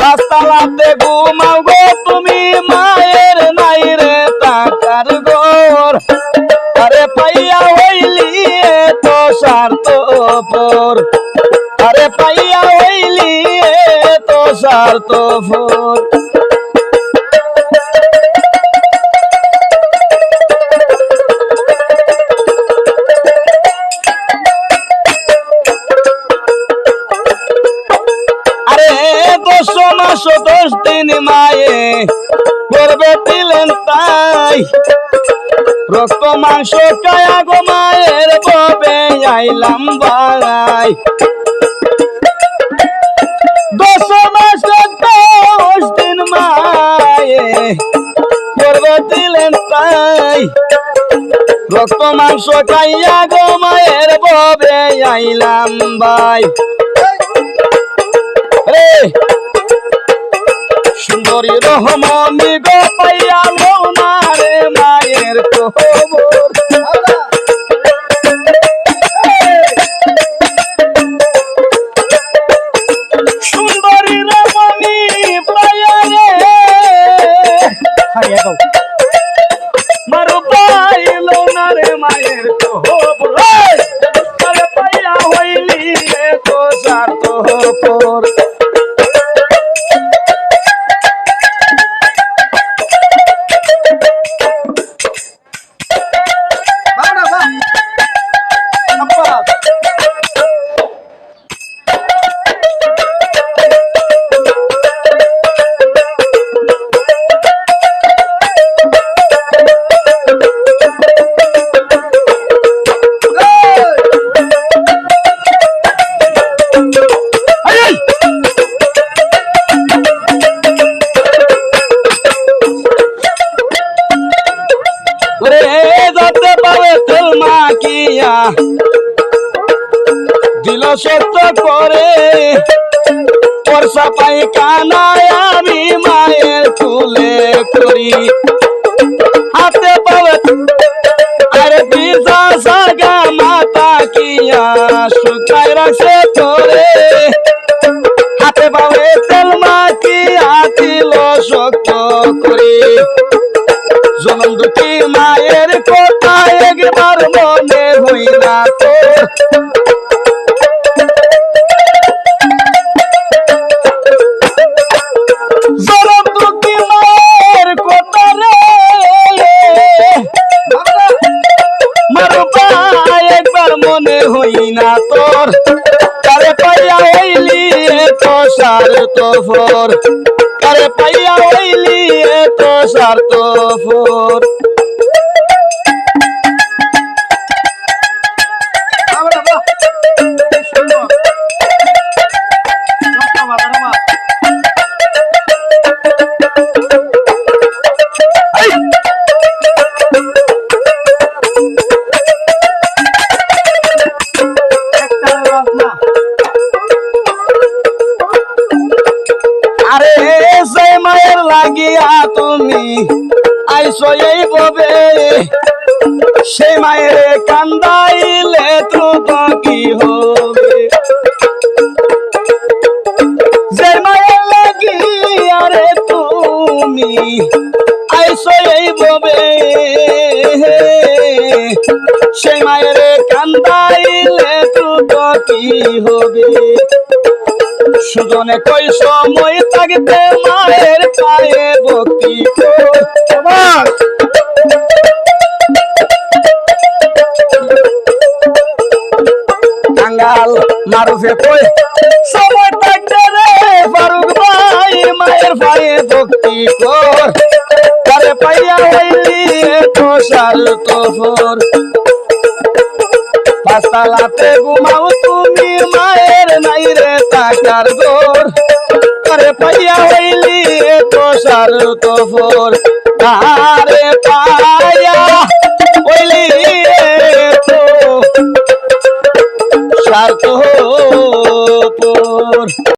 পাঁচতলাতে ঘুমাও গো তুমি, মায়ের নাই রে টাকার গোর আরে পাইয়া হইলি তো স্বার্থ ফোর আরে পাইয়া হইলি তো স্বার্থ পর দশ দিন মায়ে করবে দিলেন তাই। রক্ত, মাংস কায়া গো মায়ের ববে আইলাম বাই দশ মাস, দশ দিন মায়ে করবে দিলেন তাই। রক্ত, মাংস খাইয়া গো মায়ের ববে আইলাম বাই। রে সুন্দরী রহমনি গো, পাইয়া না রে মায়ের সুন্দরী রমণী, পাইয়া মায়ের পাইয়া হইলি রে তো মাখিয়া দিল সত্য করে পরসা পাই কানায় আমি মায়ের ফুলে করি। হাতে পাবে আরে পিসা সাগা মাতা কিয়া শুকাই রাখছে তোরে হাতে পাবে তেল মাখিয়া দিল শক্ত করে। জনম দুঃখী মায়ের সার তো ফোর কারে পাইয়া হইলি এত সার তো লাগিয়া তুমি আইসো এই ববে। সেই মায়ের কান্দাইলে দ্রুত কি হবে। যে মায়ের লাগিয়া রে তুমি আইসো এই ববে। সেই মায়ের কান্দাইলে দ্রুত কি হবে। সুজনে কই সময় থাকতে মায়ের পায়ে ভক্তি। কাঙ্গাল মারুফে কই? সময় থাকতে রে ফারুক ভাই মায়ের পায়ে ভক্তি কর তারে পাইয়া হইলি তো সাল তো পাঁচতলাতে ঘুমাও সোনার গোর আরে পাইয়া হইলি তোষার তোফর আরে পাইয়া হইলি তো সার তোপর